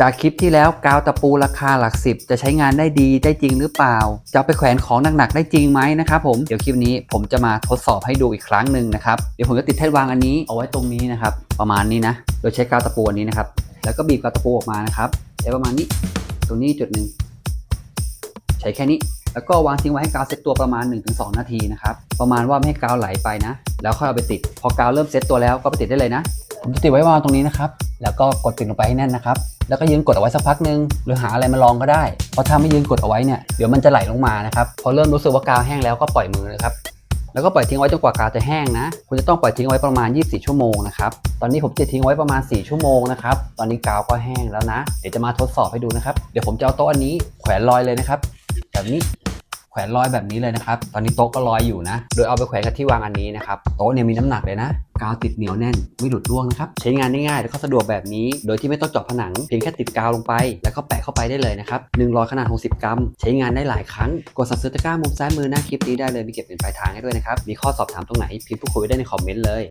จากคลิปที่แล้วกาวตะปูราคาหลักสิบจะใช้งานได้ดีได้จริงหรือเปล่า จะไปแขวนของหนักๆได้จริงไหมนะครับผมเดี๋ยวคลิปนี้ผมจะมาทดสอบให้ดูอีกครั้งหนึ่งนะครับเดี๋ยวผมจะติดแท่นวางอันนี้เอาไว้ตรงนี้นะครับประมาณนี้นะโดยใช้กาวตะปูอันนี้นะครับแล้วก็บีบกาวตะปูออกมานะครับใช้ประมาณนี้ตรงนี้จุดหนึ่งใช้แค่นี้ แล้วก็วางทิ้งไว้ให้กาวเซ็ตตัวประมาณ 1-2 นาทีนะครับประมาณว่าไม่ให้กาวไหลไปนะ แล้วค่อยเอาไปติด พอกาวเริ่มเซ็ตตัวแล้วก็ไปติดได้เลยนะ ผมจะติดไว้วางตรงนี้นะครับ แล้วก็กดปิดลงไปให้แน่นนะครับ แล้วก็ยืนกดเอาไว้สักพักหนึง หรือหาอะไรมาลองก็ได้ เพราะถ้าไม่ยืนกดเอาไว้เนี่ย เดี๋ยวมันจะไหลลงมานะครับ พอเริ่มรู้สึกว่ากาวแห้งแล้วก็ปล่อยมือนะครับ แล้วก็ปล่อยทิ้งไว้จนกว่ากาวจะแห้งนะ คุณจะต้องปล่อยทิ้งไว้ประมาณ 24 ชั่วโมงนะครับ ตอนนี้ผมจะทิ้งไว้ประมาณ 4 ชั่วโมงนะครับ ตอนนี้กาวก็แห้งแล้วนะ เดี๋ยวจะมาทดสอบให้ดูนะครับ เดี๋ยวผมจะเอาโต๊ะอันนี้แขวนลอยเลยนะครับ แบบนี้ แขวนลอยแบบนี้เลยนะครับ ตอนนี้โต๊ะก็ลอยอยู่นะ โดยเอาไปแขวนกับที่วางอันนี้นะครับ โต๊ะเนี่ยมีน้ำหนักเลยนะ กาวติดเหนียวแน่น ไม่หลุดร่วงนะครับ ใช้งานได้ง่ายและก็สะดวกแบบนี้ โดยที่ไม่ต้องเจาะผนัง เพียงแค่ติดกาวลงไป แล้วก็แปะเข้าไปได้เลยนะครับหนึ่งร้อยขนาด 60 กรัม ใช้งานได้หลายครั้ง กดสับเซอร์ตะกร้ามุมซ้ายมือหน้าคลิปนี้ได้เลย มีเก็บเป็นปลายทางให้ด้วยนะครับ มีข้อสอบถามตรงไหนพิมพ์พูดคุยไว้ได้ในคอมเมนต์เลย